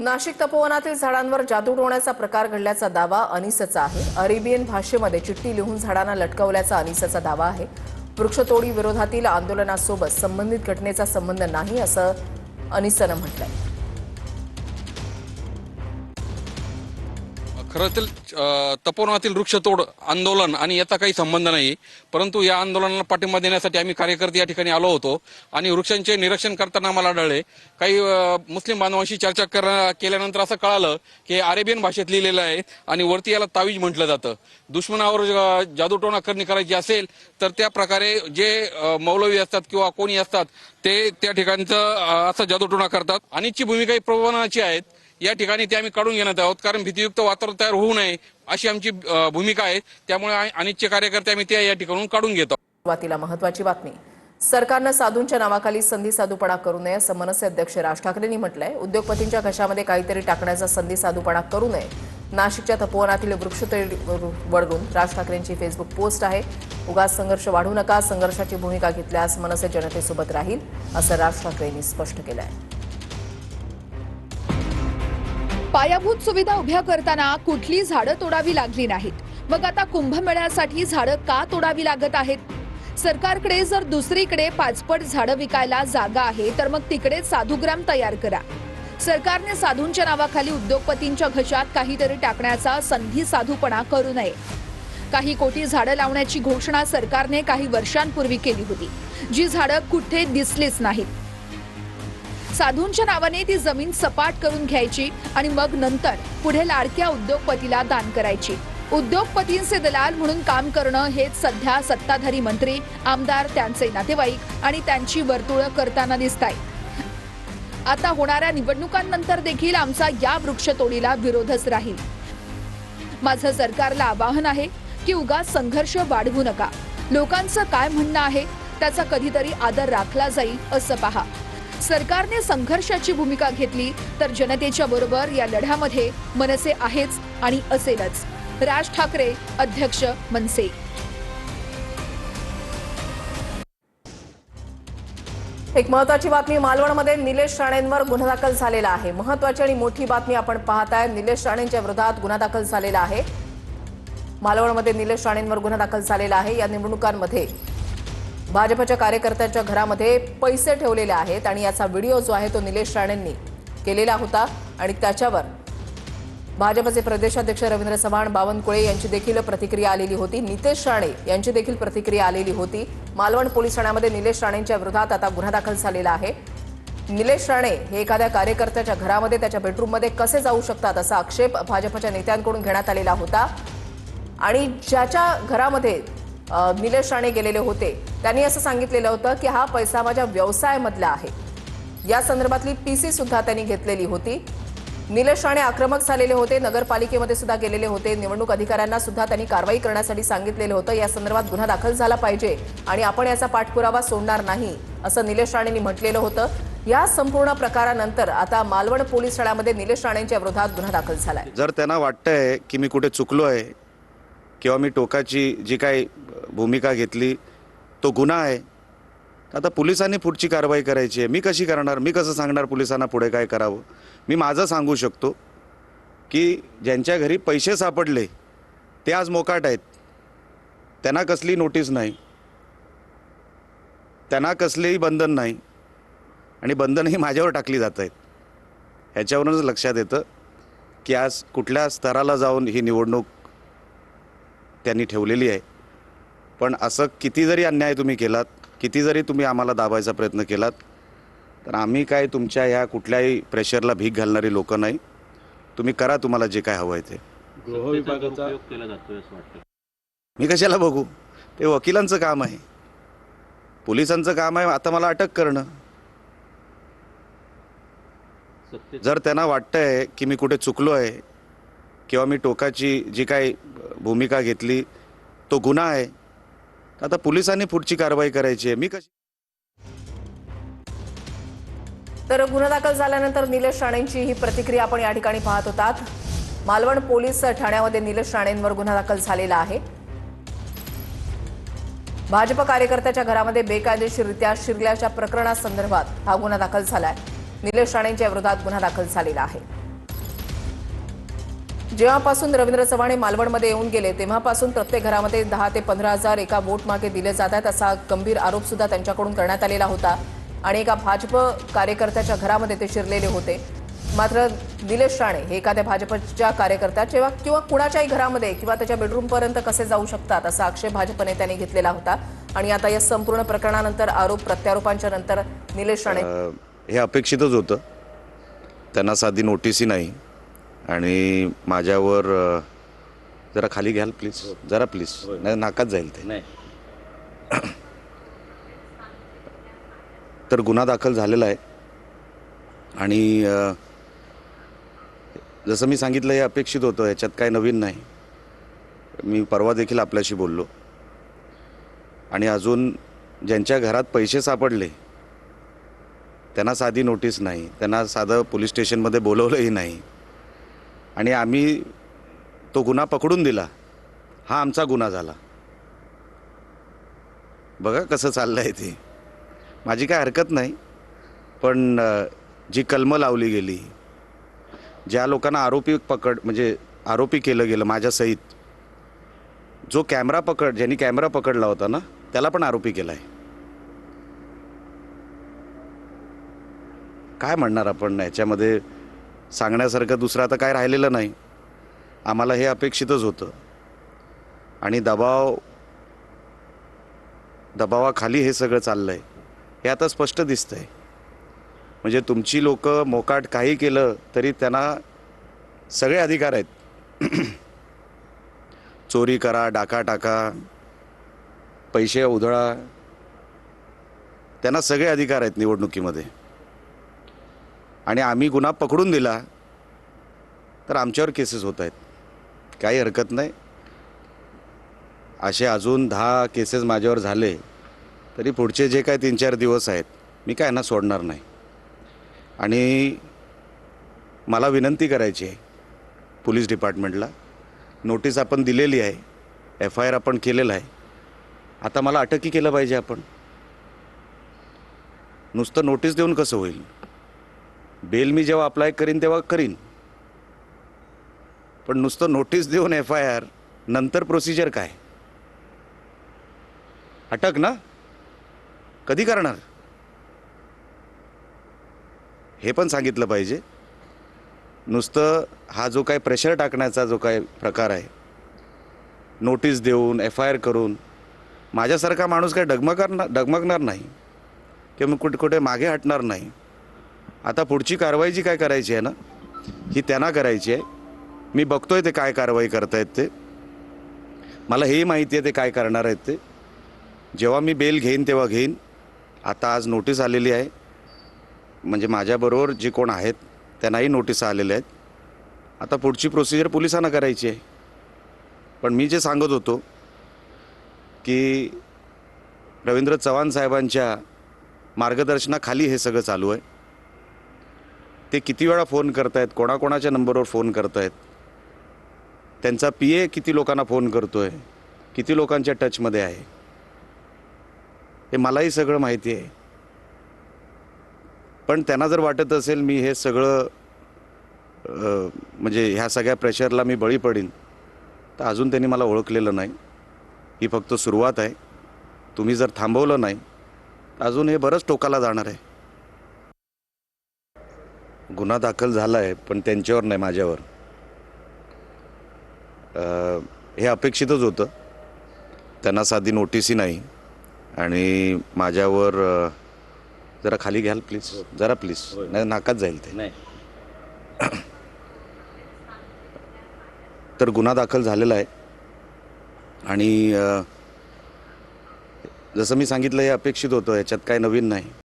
नाशिक तपोवनातील झाडांवर जादू टोण्याचा प्रकार घडल्याचा दावा अनिसचा आहे. अरेबियन भाषेमध्ये चिठ्ठी लिहून झाडांना लटकवल्याचा अनिसचा दावा आहे. वृक्षतोडी विरोधातील आंदोलनासोबत संबंधित घटनेचा संबंध नाही असं अनिसनं म्हटलंय. खरं तर तपोवनातील वृक्षतोड आंदोलन आणि याचा काही संबंध नाही परंतु या आंदोलनाला पाठिंबा देण्यासाठी आम्ही कार्यकर्ते या ठिकाणी आलो होतो आणि वृक्षांचे निरीक्षण करताना आम्हाला आढळले. काही मुस्लिम बांधवांशी चर्चा कर- केल्यानंतर असं कळालं की अरेबियन भाषेत लिहिलेलं आहे आणि वरती याला तावीज म्हटलं जातं. दुश्मनावर जादूटोणा करणी करायची असेल तर त्या प्रकारे जे मौलवी असतात किंवा कोणी असतात ते त्या ठिकाणचं असं जादूटोणा करतात. अनिच्छी भूमिका ही प्रबोधनाची आहेत. या ठिकाणी ते आम्ही काढून घेण्यात आहोत कारण भीतीयुक्त वातावरण तयार होऊ नये अशी आमची भूमिका आहे. त्यामुळे आ- अनिच्छे कार्यकर्ते आम्ही त्या या ठिकाणून काढून घेतो. सुरुवातीला महत्वाची बातमी. सरकारनं साधूंच्या नावाखाली संधी साधूपणा करू नये असं मनसे अध्यक्ष राज ठाकरेंनी म्हटलंय. उद्योगपतींच्या घशामध्ये काहीतरी टाकण्याचा संधी साधूपणा करू नये. नाशिकच्या तपोवनातील वृक्षतळी वळवून राज ठाकरेंची फेसबुक पोस्ट आहे. उगाच संघर्ष वाढू नका संघर्षाची भूमिका घेतल्यास मनसे जनतेसोबत राहील असं राज ठाकरेंनी स्पष्ट केलं आहे पायाभूत सुविधा उभ्या करताना कुठली झाडं तोडावी लागली नाहीत. मग आता कुंभमेळ्यासाठी झाडं का तोडावी लागत आहेत? सरकारकडे जर दुसरीकडे पाचपट झाडं विकायला जागा आहे तर मग तिकडे साधुग्राम तयार करा. सरकारने साधूंच्या नावाखाली उद्योगपतींच्या घशात काहीतरी टाकण्याचा संधी साधूपणा करू नये. काही कोटी झाडं लावण्याची घोषणा सरकारने काही वर्षांपूर्वी केली होती. जी झाडं कुठे दिसलीच नाहीत. साधूंच्या नावाने ती जमीन सपाट करून घ्यायची आणि मग नंतर पुढे लाडक्या उद्योगपतीला दान करायची. उद्योगपतींचे दलाल म्हणून काम करणं हेच सध्या सत्ताधारी मंत्री आमदार त्यांचे नातेवाईक आणि त्यांची वर्तुळं करताना दिसत आहे आता होणाऱ्या निवडणुकांनंतर देखील आमचा या वृक्षतोडीला विरोधच राहील. माझं सरकारला आवाहन आहे की उगाच संघर्ष वाढवू नका. लोकांचं काय म्हणणं आहे त्याचा कधीतरी आदर राखला जाईल असं पहा. सरकारने संघर्षाची भूमिका घेतली तर जनतेच्या बरोबर या लढ्यामध्ये मनसे आहेच आणि असेलच. राज ठाकरे अध्यक्ष मनसे. एक महत्वाची बातमी मालवणमध्ये निलेश राणेंवर गुन्हा दाखल झालेला आहे. महत्वाची आणि मोठी बातमी आपण पाहताय. निलेश राणेंच्या विरोधात गुन्हा दाखल झालेला आहे. मालवणमध्ये निलेश राणेंवर गुन्हा दाखल झालेला आहे. या निवडणुकांमध्ये भाजपच्या कार्यकर्त्यांच्या घरामध्ये पैसे ठेवलेले आहेत आणि याचा व्हिडिओ जो आहे तो निलेश राणेंनी केलेला होता. आणि त्याच्यावर भाजपचे प्रदेशाध्यक्ष रवींद्र चव्हाण बावनकुळे यांची देखील प्रतिक्रिया आलेली होती. नितेश राणे यांची देखील प्रतिक्रिया आलेली होती. मालवण पोलीस ठाण्यामध्ये निलेश राणेंच्या विरोधात आता गुन्हा दाखल झालेला आहे. निलेश राणे हे एखाद्या कार्यकर्त्याच्या घरामध्ये त्याच्या बेडरूममध्ये कसे जाऊ शकतात असा आक्षेप भाजपच्या नेत्यांकडून घेण्यात आलेला होता. आणि ज्याच्या घरामध्ये निलेश राणे गेलेले होते त्यांनी असं सांगितलेलं होतं की हा पैसा माझ्या व्यवसायामधला आहे. या संदर्भातली पीसी सुद्धा त्यांनी घेतलेली होती. निलेश राणे आक्रमक झालेले होते नगरपालिकेमध्ये सुद्धा गेलेले होते. निवडणूक अधिकाऱ्यांना सुद्धा त्यांनी कारवाई करण्यासाठी सांगितलेलं होतं. या संदर्भात गुन्हा दाखल झाला पाहिजे आणि आपण याचा पाठपुरावा सोडणार नाही असं निलेश राणेंनी म्हटलेलं होतं. या संपूर्ण प्रकारानंतर आता मालवण पोलीस ठाण्यामध्ये निलेश राणेंच्या विरोधात गुन्हा दाखल झालाय. जर त्यांना वाटतंय की मी कुठे चुकलो आहे किंवा मी टोकाची जी काही भूमिका घेतली तो गुन्हा आहे. आता पोलिसांनी पुढची कारवाई करायची आहे. मी कशी करणार? मी कसं सांगणार पोलिसांना पुढे काय करावं? मी माझं सांगू शकतो की ज्यांच्या घरी पैसे सापडले ते आज मोकाट आहेत. त्यांना कसली नोटीस नाही. त्यांना कसलेही बंधन नाही. आणि बंधनही माझ्यावर टाकली जात आहेत. ह्याच्यावरूनच लक्षात येतं की आज कुठल्या स्तराला जाऊन ही निवडणूक त्यांनी ठेवलेली आहे. पण असं किती जरी अन्याय तुम्ही केलात किती जरी तुम्ही आम्हाला दाबायचा प्रयत्न केलात तर आम्ही काय तुमच्या ह्या कुठल्याही प्रेशरला भीक घालणारी लोक नाही. तुम्ही करा तुम्हाला जे काय हवं आहे ते. गृह विभागाचा उपयोग केला जातोय असं वाटतं मी कशाला बघू? ते वकिलांचं काम आहे. पोलिसांचं काम आहे आता मला अटक करणं. जर त्यांना वाटतंय की मी कुठे चुकलो आहे किंवा मी टोकाची जी काही भूमिका घेतली तो गुन्हा आहे आता पोलिसांनी पुढची कारवाई करायची आहे. मी कशी तर गुन्हा दाखल झाल्यानंतर निलेश राणेंची ही प्रतिक्रिया आपण या ठिकाणी पाहत होतात. मालवण पोलीस ठाण्यामध्ये निलेश राणेंवर गुन्हा दाखल झालेला आहे. भाजप कार्यकर्त्याच्या घरामध्ये बेकायदेशीररित्या शिरल्याच्या प्रकरणासंदर्भात हा गुन्हा दाखल झालाय. निलेश राणेंच्या विरोधात गुन्हा दाखल झालेला आहे. जेव्हापासून रवींद्र चव्हाण हे मालवणमध्ये येऊन गेले तेव्हापासून प्रत्येक घरामध्ये दहा ते पंधरा हजार एका वोट मागे दिले जात आहेत असा गंभीर आरोप सुद्धा त्यांच्याकडून करण्यात आलेला होता. आणि एका भाजप कार्यकर्त्याच्या घरामध्ये ते शिरलेले होते. मात्र निलेश राणे हे एखाद्या भाजपच्या कार्यकर्त्याच्या किंवा किंवा कुणाच्याही घरामध्ये किंवा त्याच्या बेडरूमपर्यंत कसे जाऊ शकतात असा आक्षेप भाजप नेत्यांनी घेतलेला होता. आणि आता या संपूर्ण प्रकरणानंतर आरोप प्रत्यारोपांच्या नंतर निलेश राणे हे अपेक्षितच होतं. त्यांना साधी नोटीसही नाही. आणि माझ्यावर जरा खाली घ्याल प्लीज. जरा प्लीज. नाही नाकात जाईल ते. नाही. तर गुन्हा दाखल झालेला आहे. आणि जसं मी सांगितलं हे अपेक्षित होतं. याच्यात काय नवीन नाही. मी परवा देखील आपल्याशी बोललो. आणि अजून ज्यांच्या घरात पैसे सापडले त्यांना साधी नोटीस नाही. त्यांना साधं पोलीस स्टेशनमध्ये बोलवलंही नाही. आणि आम्ही तो गुन्हा पकडून दिला. हा आमचा गुन्हा झाला. बघा कसं चाललं आहे ते. माझी काय हरकत नाही पण जी कलमं लावली गेली ज्या लोकांना आरोपी पकड म्हणजे आरोपी केलं गेलं माझ्यासहित जो कॅमेरा पकड ज्यांनी कॅमेरा पकडला होता ना त्याला पण आरोपी केला आहे काय म्हणणार आपण याच्यामध्ये? सांगण्यासारखं दुसरं आता काय राहिलेलं नाही. आम्हाला हे अपेक्षितच होतं. आणि दबाव दबावाखाली हे सगळं चाललं आहे हे आता स्पष्ट दिसतं आहे म्हणजे तुमची लोक मोकाट काही केलं तरी त्यांना सगळे अधिकार आहेत. चोरी करा डाका टाका पैसे उधळा. त्यांना सगळे अधिकार आहेत निवडणुकीमध्ये. आणि आम्ही गुन्हा पकडून दिला तर आमच्यावर केसेस होत आहेत. काही हरकत नाही. असे अजून दहा केसेस माझ्यावर झाले तरी पुढचे जे काय तीन चार दिवस आहेत मी काय यांना सोडणार नाही. आणि मला विनंती करायची आहे पोलीस डिपार्टमेंटला. नोटीस आपण दिलेली आहे एफ आय आर आपण केलेला आहे. आता मला अटकही केलं पाहिजे आपण. नुसतं नोटीस देऊन कसं होईल? बेल मी जेव्हा अप्लाय करीन तेव्हा करीन. पण नुसतं नोटीस देऊन एफ आय आर नंतर प्रोसिजर काय? अटक ना? कधी करणार? हे पण सांगितलं पाहिजे. नुसतं हा जो काय प्रेशर टाकण्याचा जो काय प्रकार आहे नोटीस देऊन एफ आय आर करून माझ्यासारखा माणूस काय डगमगणार डगमगणार नाही. किंवा कुठे कुठे मागे हटणार नाही. आता पुढची कारवाई जी काय करायची आहे ना ही त्यांना करायची आहे. मी बघतोय ते काय कारवाई करतायत ते. मला हेही माहिती आहे ते काय करणार आहेत ते. जेव्हा मी बेल घेईन तेव्हा घेईन. आता आज नोटीस आलेली आहे. म्हणजे माझ्याबरोबर जे कोण आहेत त्यांनाही नोटीस आलेल्या आहेत. आता पुढची प्रोसिजर पोलिसांना करायची आहे. पण मी जे सांगत होतो की रवींद्र चव्हाण साहेबांच्या मार्गदर्शनाखाली हे सगळं चालू आहे. ते किती वेळा फोन करतायत? कोणाकोणाच्या नंबरवर फोन करतायत? त्यांचा पी ए किती लोकांना फोन करतो आहे किती लोकांच्या टचमध्ये आहे? हे मलाही सगळं माहिती आहे. पण त्यांना जर वाटत असेल मी हे सगळं म्हणजे ह्या सगळ्या प्रेशरला मी बळी पडीन तर अजून त्यांनी मला ओळखलेलं नाही. ही फक्त सुरुवात आहे. तुम्ही जर थांबवलं नाही तर अजून हे बरंच टोकाला जाणार आहे. गुन्हा दाखल झाला आहे पण त्यांच्यावर नाही माझ्यावर. अ, हे अपेक्षितच होतं. त्यांना साधी नोटीसही नाही. आणि माझ्यावर अ, जरा खाली घ्याल प्लीज? जरा प्लीज. नाही नाकात जाईल ते. नाही. तर गुन्हा दाखल झालेला आहे. आणि अ, जसं मी सांगितलं हे अपेक्षित होतं. याच्यात काय नवीन नाही.